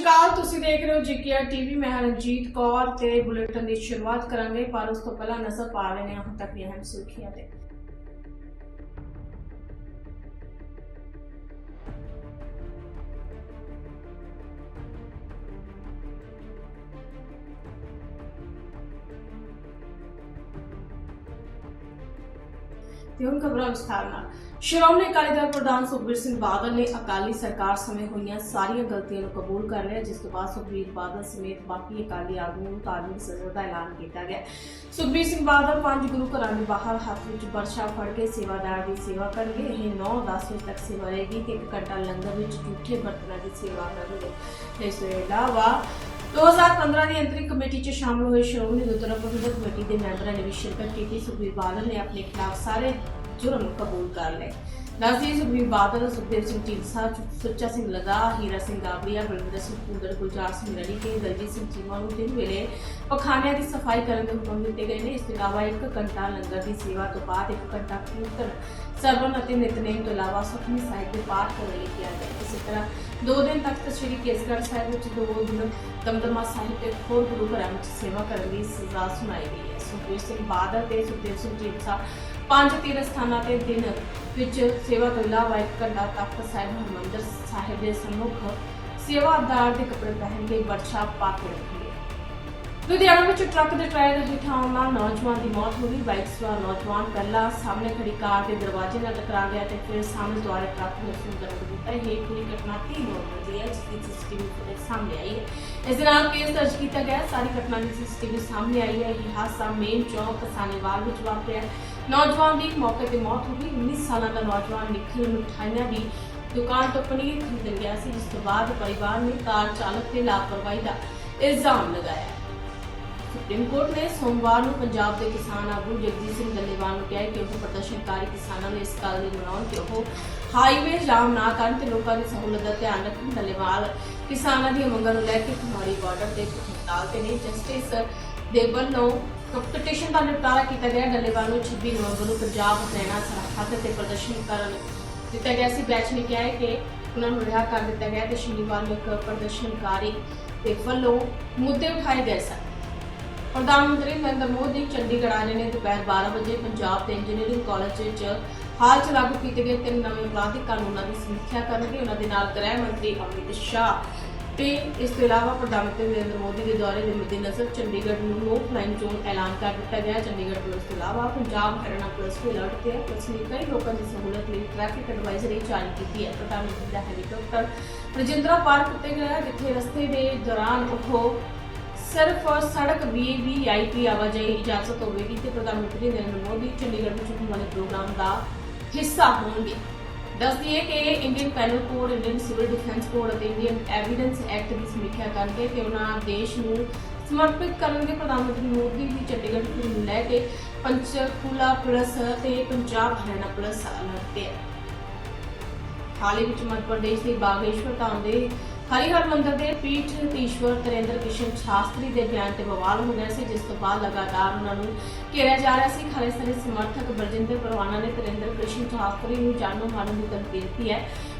ਅਕਾਲ ਤੁਸੀਂ ਦੇਖ ਰਹੇ ਹੋ ਜੀਕੇਆਰ ਟੀਵੀ ਮੈਂ ਰਣਜੀਤ ਕੌਰ ਤੇ ਬੁਲੇਟਿਨ ਦੀ ਸ਼ੁਰੂਆਤ ਕਰਾਂਗੇ, ਪਰ ਉਸ ਤੋਂ ਪਹਿਲਾਂ ਨਜ਼ਰ ਪਾ ਲੈਣੇ ਹਾਂ ਹੁਣ ਤੱਕ ਦੀਆਂ ਅਹਿਮ ਸੁਰਖੀਆਂ ਤੇ। ਤੇ ਹੁਣ ਖਬਰਾਂ ਵਿਸਥਾਰ ਨਾਲ। ਸ਼੍ਰੋਮਣੀ ਅਕਾਲੀ ਦਲ ਪ੍ਰਧਾਨ ਸੁਖਬੀਰ ਸਿੰਘ ਬਾਦਲ ਨੇ ਅਕਾਲੀ ਸਰਕਾਰ ਸਮੇਂ ਹੋਈਆਂ ਸਾਰੀਆਂ ਗਲਤੀਆਂ ਨੂੰ ਕਬੂਲ ਕਰ ਲਿਆ, ਜਿਸ ਤੋਂ ਬਾਅਦ ਸੁਖਬੀਰ ਬਾਦਲ ਸਮੇਤ ਬਾਕੀ ਅਕਾਲੀ ਆਗੂਆਂ ਨੂੰ ਧਾਰਮਿਕ ਸਜ਼ਾ ਦਾ ਐਲਾਨ ਕੀਤਾ ਗਿਆ। ਸੁਖਬੀਰ ਸਿੰਘ ਬਾਦਲ ਪੰਜ ਗੁਰੂ ਘਰਾਂ ਦੇ ਬਾਹਰ ਹੱਥ ਵਿੱਚ ਬਰਛਾ ਫੜ ਕੇ ਸੇਵਾਦਾਰ ਦੀ ਸੇਵਾ ਕਰਨਗੇ। ਇਹ 9-10 ਵਜੇ ਤੱਕ ਸੇਵਾ ਰਹੇਗੀ ਤੇ ਇੱਕ ਘੰਟਾ ਲੰਗਰ ਵਿੱਚ ਝੂਠੇ ਬਰਤਨਾਂ ਦੀ ਸੇਵਾ ਕਰਨਗੇ। ਇਸ ਤੋਂ ਇਲਾਵਾ 2015 ਦੀ ਅੰਤਰਿਮ ਕਮੇਟੀ 'ਚ ਸ਼ਾਮਲ ਹੋਏ ਸ਼੍ਰੋਮਣੀ ਗੁਰਦੁਆਰਾ ਪ੍ਰਬੰਧਕ ਕਮੇਟੀ ਦੇ ਮੈਂਬਰਾਂ ਨੇ ਵੀ ਸ਼ਿਰਕਤ ਕੀਤੀ। ਸੁਖਬੀਰ ਬਾਦਲ ਨੇ ਆਪਣੇ ਖਿਲਾਫ ਸਾਰੇ ਜੁਰਮ ਕਬੂਲ ਕਰ ਲਏ। ਨਾਜ਼ੀ ਸੁਖਬੀਰ ਬਾਦਲ, ਸੁਖਦੇਵ ਸਿੰਘ ਢੀਂਡਸਾ, ਸੁੱਚਾ ਸਿੰਘ ਲਗਾ ਹੀਰਾ ਸਿੰਘ ਗਾਬੜੀਆ ਬਲਵਿੰਦਰ ਸਿੰਘ ਕੁੰਦਰ ਗੁਲਜ਼ਾਰ ਸਿੰਘ ਰਣੀ ਤੇ ਦਲਜੀਤ ਸਿੰਘ ਚੀਮਾ ਨੂੰ ਦਿਨ ਵੇਲੇ ਪਖਾਨਿਆਂ ਦੀ ਸਫ਼ਾਈ ਕਰਨ ਦੇ ਹੁਕਮ ਦਿੱਤੇ ਗਏ ਨੇ। ਇਸ ਤੋਂ ਇਲਾਵਾ ਇੱਕ ਘੰਟਾ ਲੰਗਰ ਦੀ ਸੇਵਾ ਤੋਂ ਬਾਅਦ ਇੱਕ ਘੰਟਾ ਕੀਰਤਨ ਸਰਵਨ ਅਤੇ ਨਿਤਨੇਮ ਤੋਂ ਇਲਾਵਾ ਸੁਖਮਨੀ ਸਾਹਿਬ ਦੇ ਪਾਠ ਕਰਨ ਲਈ ਕਿਹਾ ਗਿਆ ਇਸੇ ਤਰ੍ਹਾਂ ਦੋ ਦਿਨ ਤੱਕ ਸ੍ਰੀ ਕੇਸਗੜ੍ਹ ਸਾਹਿਬ ਵਿੱਚ ਦੋ ਦਿਨ ਦਮਦਮਾ ਸਾਹਿਬ ਤੇ ਹੋਰ ਗੁਰੂ ਘਰਾਂ ਵਿੱਚ ਸੇਵਾ ਕਰਨ ਦੀ ਸਜ਼ਾ ਸੁਣਾਈ ਗਈ ਹੈ। ਸੁਖਬੀਰ ਸਿੰਘ ਬਾਦਲ ਤੇ ਸੁਖਦੇਵ ਸਿੰਘ ਢੀਂਡਸਾ ਪੰਜ ਤੀਰਥ ਸਥਾਨਾਂ ਤੇ ਦਿਨ ਵਿੱਚ ਸੇਵਾ ਤੋਂ ਇਲਾਵਾ ਇੱਕ ਘੰਟਾ ਤੱਕ ਸਾਹਿਬ ਹਰਿਮੰਦਰ ਸਾਹਿਬ ਦੇ ਸੰਮੁਖ ਸੇਵਾਦਾਰ ਦੇ ਕੱਪੜੇ ਪਹਿਨ ਕੇ ਵਰਸ਼ਾ ਪਾ ਕੇ ਰੱਖੀ ਲੁਧਿਆਣਾ ਵਿੱਚ ਟਰੱਕ ਦੇ ਟਾਇਰ ਹੇਠਾਂ ਆਉਣ ਨਾਲ ਨੌਜਵਾਨ ਦੀ ਮੌਤ ਹੋ ਗਈ। ਬਾਈਕ ਸਵਾਰ ਨੌਜਵਾਨ ਪਹਿਲਾਂ ਸਾਹਮਣੇ ਖੜੀ ਕਾਰ ਦੇ ਦਰਵਾਜ਼ੇ ਨਾਲ ਟਕਰਾ ਗਿਆ ਤੇ ਫਿਰ ਸਾਹਮਣੇ ਦੁਆਰੇ ਟਰੱਕ ਨੂੰ ਉਸ ਦਰਦ ਦਿੱਤਾ। ਇਹ ਪੂਰੀ ਘਟਨਾ 30 ਨੌ ਵਜੇ ਹੈ, ਜਿਸ ਦੀ ਸੀਸੀਟੀਵੀ ਫੁਟੇਜ ਸਾਹਮਣੇ ਆਈ ਹੈ। ਇਸ ਦੇ ਨਾਲ ਕੇਸ ਦਰਜ ਕੀਤਾ ਗਿਆ ਸਾਰੀ ਘਟਨਾ ਦੀ ਸੀਸੀਟੀਵੀ ਸਾਹਮਣੇ ਆਈ ਹੈ। ਇਹ ਹਾਦਸਾ ਮੇਨ ਚੌਕ ਸਾਨੇਵਾਲ ਵਿੱਚ ਵਾਪਰਿਆ ਨੌਜਵਾਨ ਦੀ ਮੌਕੇ ਤੇ ਮੌਤ ਹੋ ਗਈ। 19 ਸਾਲਾਂ ਦਾ ਨੌਜਵਾਨ ਨਿਖਿਲ ਮਿਠਾਈਆਂ ਦੀ ਦੁਕਾਨ ਤੋਂ ਪਨੀਰ ਖਰੀਦਣ ਗਿਆ ਸੀ, ਜਿਸ ਤੋਂ ਬਾਅਦ ਪਰਿਵਾਰ ਨੇ ਕਾਰ ਚਾਲਕ ਤੇ ਲਾਪਰਵਾਹੀ ਦਾ ਇਲਜ਼ਾਮ ਲਗਾਇਆ। ਸੁਪਰੀਮ ਕੋਰਟ ਨੇ ਸੋਮਵਾਰ ਨੂੰ ਪੰਜਾਬ ਦੇ ਕਿਸਾਨ ਆਗੂ ਜਗਜੀਤ ਸਿੰਘ ਡੱਲੇਵਾਲ ਨੂੰ ਕਿਹਾ ਕਿ ਉਹ ਪ੍ਰਦਰਸ਼ਨਕਾਰੀ ਕਿਸਾਨਾਂ ਨੂੰ ਇਸ ਗੱਲ ਦੀ ਮਨਾਉਣ ਕਿ ਉਹ ਹਾਈਵੇ ਜਾਮ ਨਾ ਕਰਨ ਤੇ ਲੋਕਾਂ ਦੀ ਸਹੂਲਤ ਦਾ ਧਿਆਨ ਰੱਖਣ। ਡੱਲੇਵਾਲ ਕਿਸਾਨਾਂ ਦੀਆਂ ਮੰਗਾਂ ਨੂੰ ਲੈ ਕੇ ਖਮਾਰੀ ਬਾਰਡਰ ਤੇ ਹੜਤਾਲ ਤੇ ਨੇ। ਜਸਟਿਸ ਦੇ ਵੱਲੋਂ ਕੰਪਟੀਸ਼ਨ ਦਾ ਨਿਪਟਾਰਾ ਕੀਤਾ ਗਿਆ। ਡੱਲੇਵਾਲ ਨੂੰ 26 ਨਵੰਬਰ ਨੂੰ ਪੰਜਾਬ ਹਰਿਆਣਾ ਸਰਹੱਦ ਤੇ ਪ੍ਰਦਰਸ਼ਨ ਕਰਨ ਦਿੱਤਾ ਗਿਆ ਸੀ। ਬੈਚ ਨੇ ਕਿਹਾ ਹੈ ਕਿ ਉਹਨਾਂ ਨੂੰ ਰਿਹਾ ਕਰ ਦਿੱਤਾ ਗਿਆ ਤੇ ਸ਼ਨੀਵਾਰ ਨੂੰ ਇੱਕ ਪ੍ਰਦਰਸ਼ਨਕਾਰੀ ਦੇ ਵੱਲੋਂ ਮੁੱਦੇ ਉਠਾਏ ਗਏ ਸਨ। ਪ੍ਰਧਾਨ ਮੰਤਰੀ ਨਰਿੰਦਰ ਮੋਦੀ ਚੰਡੀਗੜ੍ਹ ਆਏ ਨੇ ਦੁਪਹਿਰ 12 ਵਜੇ ਪੰਜਾਬ ਦੇ ਇੰਜੀਨੀਅਰਿੰਗ ਕਾਲਜ 'ਚ ਹਾਲ ਚ ਲਾਗੂ ਕੀਤੇ ਗਏ ਤਿੰਨ ਨਵੇਂ ਅਪਰਾਧਿਕ ਕਾਨੂੰਨਾਂ ਦੀ ਸਮੀਖਿਆ ਕਰਨਗੇ, ਉਹਨਾਂ ਦੇ ਨਾਲ ਗ੍ਰਹਿ ਮੰਤਰੀ ਅਮਿਤ ਸ਼ਾਹ। ਤੇ ਇਸ ਤੋਂ ਇਲਾਵਾ ਪ੍ਰਧਾਨ ਮੰਤਰੀ ਨਰਿੰਦਰ ਮੋਦੀ ਦੇ ਦੌਰੇ ਦੇ ਮੱਦੇਨਜ਼ਰ ਚੰਡੀਗੜ੍ਹ ਨੂੰ ਨੋ ਫਲਾਈਂਗ ਜ਼ੋਨ ਐਲਾਨ ਕਰ ਦਿੱਤਾ ਗਿਆ। ਚੰਡੀਗੜ੍ਹ ਪੁਲਿਸ ਤੋਂ ਇਲਾਵਾ ਪੰਜਾਬ ਹਰਿਆਣਾ ਪੁਲਿਸ ਵੀ ਅਲਰਟ ਤੇ ਹੈ। ਪੁਲਿਸ ਨੇ ਕਈ ਲੋਕਾਂ ਦੀ ਸਹੂਲਤ ਲਈ ਟ੍ਰੈਫਿਕ ਐਡਵਾਈਜ਼ਰੀ ਜਾਰੀ ਕੀਤੀ ਹੈ। ਪ੍ਰਧਾਨ ਮੰਤਰੀ ਦਾ ਹੈਲੀਕਾਪਟਰ ਰਜਿੰਦਰਾ ਪਾਰਕ ਉੱਤੇ ਗਿਆ, ਜਿੱਥੇ ਰਸਤੇ ਦੇ ਦੌਰਾਨ ਉਹ ਸਿਰਫ ਸੜਕ ਵੀਵੀਆਈਪੀ ਆਵਾਜਾਈ ਇਜਾਜ਼ਤ ਹੋਵੇਗੀ ਤੇ ਪ੍ਰਧਾਨ ਮੰਤਰੀ ਨਰਿੰਦਰ ਮੋਦੀ ਚੰਡੀਗੜ੍ਹ ਵਿੱਚ ਹੋਣ ਵਾਲੇ ਪ੍ਰੋਗਰਾਮ ਦਾ ਹਿੱਸਾ ਹੋਣਗੇ। ਦੱਸ ਦਈਏ ਕਿ Indian Penal Code Indian Civil Defence Code ਅਤੇ ਇੰਡੀਅਨ ਐਵੀਡੈਂਸ ਐਕਟ ਦੀ ਸਮੀਖਿਆ ਕਰਕੇ ਤੇ ਉਹਨਾਂ ਦੇਸ਼ ਨੂੰ ਸਮਰਪਿਤ ਕਰਨਗੇ ਪ੍ਰਧਾਨ ਮੰਤਰੀ ਮੋਦੀ ਦੀ ਚੰਡੀਗੜ੍ਹ ਨੂੰ ਲੈ ਕੇ ਪੰਚਕੂਲਾ ਪੁਲਿਸ ਤੇ ਪੰਜਾਬ ਹਰਿਆਣਾ ਪੁਲਿਸ ਅਲਰਟ ਤੇ। ਹਾਲ ਹੀ ਵਿੱਚ ਮੱਧ ਪ੍ਰਦੇਸ਼ ਦੇ ਬਾਗੇਸ਼ਵਰ ਧਾਮ ਦੇ ਹਰੀਹਰ ਮੰਦਰ ਦੇ ਪੀਠ ਈਸ਼ਵਰ ਤਰਿੰਦਰ ਕਿਸ਼ਨ ਸ਼ਾਸਤਰੀ ਦੇ ਬਿਆਨ ਤੇ ਬਵਾਲ ਹੋ ਗਿਆ ਸੀ, ਜਿਸ ਤੋਂ ਬਾਅਦ ਲਗਾਤਾਰ ਉਹਨਾਂ ਨੂੰ ਘੇਰਿਆ ਜਾ ਰਿਹਾ ਸੀ। ਖਾਲਿਸਤਾਨੀ ਸਮਰਥਕ ਬਰਜਿੰਦਰ ਪਰਵਾਨਾ ਨੇ ਤਰਿੰਦਰ ਕਿਸ਼ਨ ਸ਼ਾਸਤਰੀ ਨੂੰ ਜਾਨੋਂ ਮਾਰਨ ਦੀ ਧਮਕੀ ਦਿੱਤੀ ਹੈ।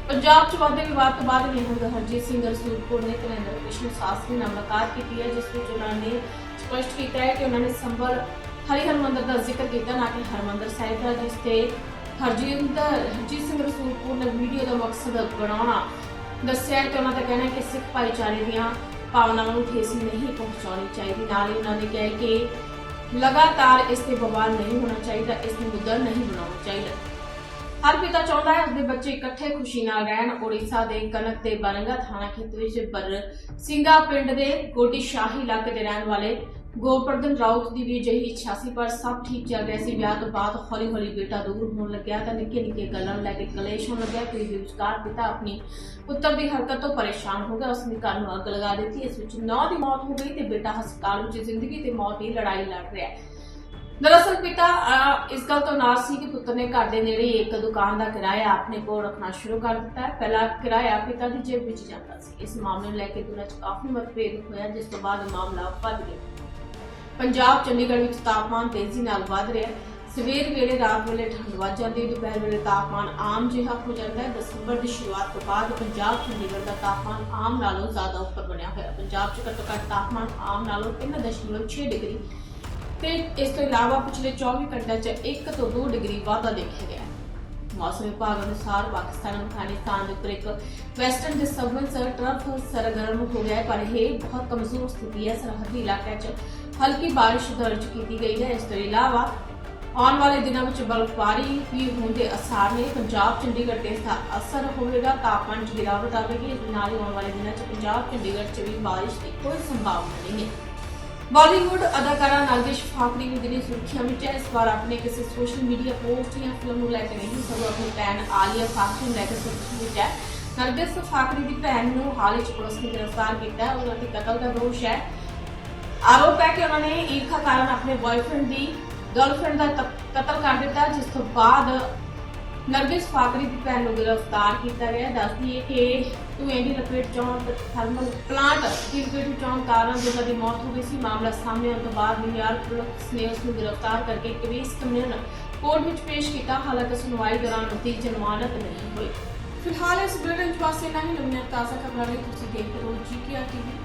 ਪੰਜਾਬ ਚ ਵਾਧੇ ਵਿਵਾਦ ਤੋਂ ਬਾਅਦ ਨਿਹੰਗ ਹਰਜੀਤ ਸਿੰਘ ਰਸੂਲਪੁਰ ਨੇ ਤਰਿੰਦਰ ਕਿਸ਼ਨ ਸ਼ਾਸਤਰੀ ਨਾਲ ਮੁਲਾਕਾਤ ਕੀਤੀ ਹੈ, ਜਿਸ ਵਿੱਚ ਉਹਨਾਂ ਨੇ ਸਪਸ਼ਟ ਕੀਤਾ ਹੈ ਕਿ ਉਹਨਾਂ ਨੇ ਸੰਭਲ ਹਰੀਹਰ ਮੰਦਰ ਦਾ ਜ਼ਿਕਰ ਕੀਤਾ, ਨਾ ਕਿ ਹਰਮੰਦਰ ਸਾਹਿਬ ਦਾ, ਜਿਸ ਤੇ ਹਰਜਿੰਦਰ, ਹਰਜੀਤ ਸਿੰਘ ਰਸੂਲਪੁਰ ਨੇ ਵੀਡੀਓ ਦਾ ਮਕਸਦ ਬਣਾਉਣਾ ਦੱਸਿਆ ਹੈ ਉਹਨਾਂ ਦਾ ਕਹਿਣਾ ਹੈ ਕਿ ਸਿੱਖ ਭਾਈਚਾਰੇ ਦੀਆਂ ਭਾਵਨਾਵਾਂ ਨੂੰ ਠੇਸ ਨਹੀਂ ਪਹੁੰਚਾਉਣੀ ਚਾਹੀਦੀ। ਨਾਲ ਹੀ ਉਹਨਾਂ ਨੇ ਕਿਹਾ ਕਿ ਲਗਾਤਾਰ ਇਸ ਤੇ ਬਵਾਲ ਨਹੀਂ ਹੋਣਾ ਚਾਹੀਦਾ, ਇਸ ਨੂੰ ਮੁੱਦਾ ਨਹੀਂ ਬਣਾਉਣਾ ਚਾਹੀਦਾ। ਹਰ ਪਿਤਾ ਚਾਹੁੰਦਾ ਹੈ ਉਸਦੇ ਬੱਚੇ ਇਕੱਠੇ ਖੁਸ਼ੀ ਨਾਲ ਰਹਿਣ। ਓਡੀਸ਼ਾ ਦੇ ਕਨਕ ਦੇ ਬਰੰਗਾ ਥਾਣਾ ਖੇਤਰ ਵਿੱਚ ਬਰ ਸਿੰਘਾ ਪਿੰਡ ਦੇ ਗੋਡੀ ਸ਼ਾਹੀ ਇਲਾਕੇ ਦੇ ਰਹਿਣ ਵਾਲੇ ਗੋਪਰਧਨ ਰਾਉਤ ਦੀ ਵੀ ਅਜਿਹੀ ਇੱਛਾ ਸੀ, ਪਰ ਸਭ ਠੀਕ ਚੱਲ ਰਿਹਾ ਸੀ। ਵਿਆਹ ਤੋਂ ਬਾਅਦ ਹੌਲੀ ਹੌਲੀ ਬੇਟਾ ਦੂਰ ਹੋਣ ਲੱਗਿਆ ਤਾਂ ਨਿੱਕੇ ਨਿੱਕੇ ਗੱਲਾਂ ਨੂੰ ਲੈ ਕੇ ਕਲੇਸ਼ ਹੋਣ ਲੱਗਿਆ ਕੋਈ ਵਿਚਕਾਰ ਪਿਤਾ ਆਪਣੀ ਪੁੱਤਰ ਦੀ ਹਰਕਤ ਤੋਂ ਪਰੇਸ਼ਾਨ ਹੋ ਗਿਆ। ਉਸਨੇ ਘਰ ਨੂੰ ਅੱਗ ਲਗਾ ਦਿੱਤੀ। ਇਸ ਵਿੱਚ ਨੌ ਦੀ ਮੌਤ ਹੋ ਗਈ ਤੇ ਬੇਟਾ ਹਸਪਤਾਲ ਵਿੱਚ ਜ਼ਿੰਦਗੀ ਤੇ ਮੌਤ ਦੀ ਲੜਾਈ ਲੜ ਰਿਹਾ ਹੈ। ਦਰਅਸਲ ਪਿਤਾ ਇਸ ਗੱਲ ਤੋਂ ਨਾਰਾਜ਼ ਸੀ ਕਿ ਪੁੱਤਰ ਨੇ ਘਰ ਦੇ ਨੇੜੇ ਇੱਕ ਦੁਕਾਨ ਦਾ ਕਿਰਾਇਆ ਆਪਣੇ ਕੋਲ ਰੱਖਣਾ ਸ਼ੁਰੂ ਕਰ ਦਿੱਤਾ ਹੈ। ਪਹਿਲਾ ਕਿਰਾਇਆ ਪਿਤਾ ਦੀ ਜੇਬ ਵਿੱਚ ਜਾਂਦਾ ਸੀ। ਇਸ ਮਾਮਲੇ ਨੂੰ ਲੈ ਕੇ ਦੋਨਾਂ 'ਚ ਕਾਫੀ ਮਤਭੇਦ ਹੋਇਆ, ਜਿਸ ਤੋਂ ਬਾਅਦ ਮਾਮਲਾ ਵੱਧ ਗਿਆ। ਪੰਜਾਬ ਚੰਡੀਗੜ੍ਹ ਵਿੱਚ ਤਾਪਮਾਨ ਤੇਜ਼ੀ ਨਾਲ ਵਧ ਰਿਹਾ ਹੈ। ਸਵੇਰ ਵੇਲੇ, ਰਾਤ ਵੇਲੇ ਠੰਡ ਵੱਧ ਜਾਂਦੀ ਹੈ। ਦੁਪਹਿਰ ਵੇਲੇ ਤਾਪਮਾਨ ਆਮ ਜਿਹਾ ਹੋ ਜਾਂਦਾ ਹੈ। ਦਸੰਬਰ ਦੀ ਸ਼ੁਰੂਆਤ ਤੋਂ ਬਾਅਦ ਪੰਜਾਬ ਚੰਡੀਗੜ੍ਹ ਦਾ ਤਾਪਮਾਨ ਆਮ ਨਾਲੋਂ ਜ਼ਿਆਦਾ ਉੱਪਰ ਬਣਿਆ ਹੋਇਆ ਪੰਜਾਬ 'ਚ ਘੱਟੋ ਘੱਟ ਤਾਪਮਾਨ ਆਮ ਨਾਲੋਂ 3.6 ਡਿਗਰੀ ਤੇ ਇਸ ਤੋਂ ਇਲਾਵਾ ਪਿਛਲੇ 24 ਘੰਟਿਆਂ 'ਚ 1 ਤੋਂ 2 ਡਿਗਰੀ ਵਾਧਾ ਦੇਖਿਆ ਗਿਆ ਮੌਸਮ ਵਿਭਾਗ ਅਨੁਸਾਰ ਪਾਕਿਸਤਾਨ, ਅਫਗਾਨਿਸਤਾਨ ਦੇ ਉੱਪਰ ਇੱਕ ਵੈਸਟਰਨ ਡਿਸਟਰਬੈਂਸ ਟਰਫ ਸਰਗਰਮ ਹੋ ਗਿਆ ਹੈ, ਪਰ ਇਹ ਬਹੁਤ ਕਮਜ਼ੋਰ ਸਥਿਤੀ ਹੈ। ਸਰਹੱਦੀ ਇਲਾਕਿਆਂ 'ਚ ਹਲਕੀ ਬਾਰਿਸ਼ ਦਰਜ ਕੀਤੀ ਗਈ ਹੈ। ਇਸ ਤੋਂ ਇਲਾਵਾ ਆਉਣ ਵਾਲੇ ਦਿਨਾਂ ਵਿੱਚ ਬਰਫ਼ਬਾਰੀ ਵੀ ਹੋਣ ਦੇ ਅਸਾਰ ਨੇ। ਪੰਜਾਬ, ਚੰਡੀਗੜ੍ਹ ਤੇ ਇਸ ਦਾ ਅਸਰ ਹੋਵੇਗਾ। ਤਾਪਮਾਨ 'ਚ ਗਿਰਾਵਟ ਆਵੇਗੀ। ਇਸ ਨਾਲ ਹੀ ਆਉਣ ਵਾਲੇ ਦਿਨਾਂ 'ਚ ਪੰਜਾਬ, ਚੰਡੀਗੜ੍ਹ 'ਚ ਵੀ ਬਾਰਿਸ਼ ਦੀ ਕੋਈ ਸੰਭਾਵਨਾ ਨਹੀਂ ਹੈ। ਬਾਲੀਵੁੱਡ ਅਦਾਕਾਰਾ ਨਰਗਿਸ ਫਾਕਰੀ ਵੀ ਦਿਨੀ ਸੁਰਖੀਆਂ ਵਿੱਚ ਇਸ ਵਾਰ ਆਪਣੇ ਕਿਸੇ ਸੋਸ਼ਲ ਮੀਡੀਆ ਪੋਸਟ ਜਾਂ ਫਿਲਮ ਨੂੰ ਲੈ ਕੇ ਨਹੀਂ, ਸਗੋਂ ਆਪਣੀ ਭੈਣ ਆਲੀਆ ਫਾਕਰੀ ਨੂੰ ਲੈ ਕੇ ਸੁਰਖੀ ਵਿੱਚ ਹੈ। ਨਰਗਿਸ ਫਾਕਰੀ ਦੀ ਭੈਣ ਨੂੰ ਹਾਲ ਹੀ ਪੁਲਿਸ ਨੇ ਗ੍ਰਿਫਤਾਰ ਕੀਤਾ ਹੈ, ਉਹਨਾਂ ਤੇ ਕਤਲ ਦਾ ਦੋਸ਼ ਹੈ। ਆਰੋਪ ਹੈ ਕਿ ਉਹਨਾਂ ਨੇ ਈਰਖਾ ਕਾਰਨ ਆਪਣੇ ਬॉयਫ੍ਰੈਂਡ ਦੀ ਗਰਲਫ੍ਰੈਂਡ ਦਾ ਕਤਲ ਕਰ ਦਿੱਤਾ, ਜਿਸ ਤੋਂ ਬਾਅਦ ਨਰਗਿਸ ਫਾਕਰੀ ਦੀ ਭੈਣ ਨੂੰ ਗ੍ਰਿਫਤਾਰ ਕੀਤਾ ਗਿਆ। ਦੱਸਦੀ ਹੈ ਕਿ ਧੂਏ ਦੀ ਲਪੇਟ ਚੌਂਕ ਥਰਮਲ ਪਲਾਂਟ ਦੀ ਲਪੇਟ ਚੌਂਕ ਕਾਰਨ ਜਿਹਨਾਂ ਦੀ ਮੌਤ ਹੋ ਗਈ ਸੀ। ਮਾਮਲਾ ਸਾਹਮਣੇ ਆਉਣ ਤੋਂ ਬਾਅਦ ਨਿਊਯਾਰਕ ਪੁਲਿਸ ਨੇ ਉਸ ਨੂੰ ਗ੍ਰਿਫਤਾਰ ਕਰਕੇ ਕੇਸ ਕਮਿਸ਼ਨ ਕੋਰਟ ਵਿੱਚ ਪੇਸ਼ ਕੀਤਾ। ਹਾਲਾਂਕਿ ਸੁਣਵਾਈ ਦੌਰਾਨ ਉਸਦੀ ਜ਼ਮਾਨਤ ਨਹੀਂ ਹੋਈ ਫਿਲਹਾਲ ਇਸ ਬੁਲੇਟਿਨ ਚ ਬਸ ਇੰਨਾ ਨਵੀਆਂ ਤਾਜ਼ਾ ਖਬਰਾਂ ਲਈ ਤੁਸੀਂ ਦੇਖਦੇ ਰਹੋ ਜੀਕੇਆਰ ਟੀਵੀ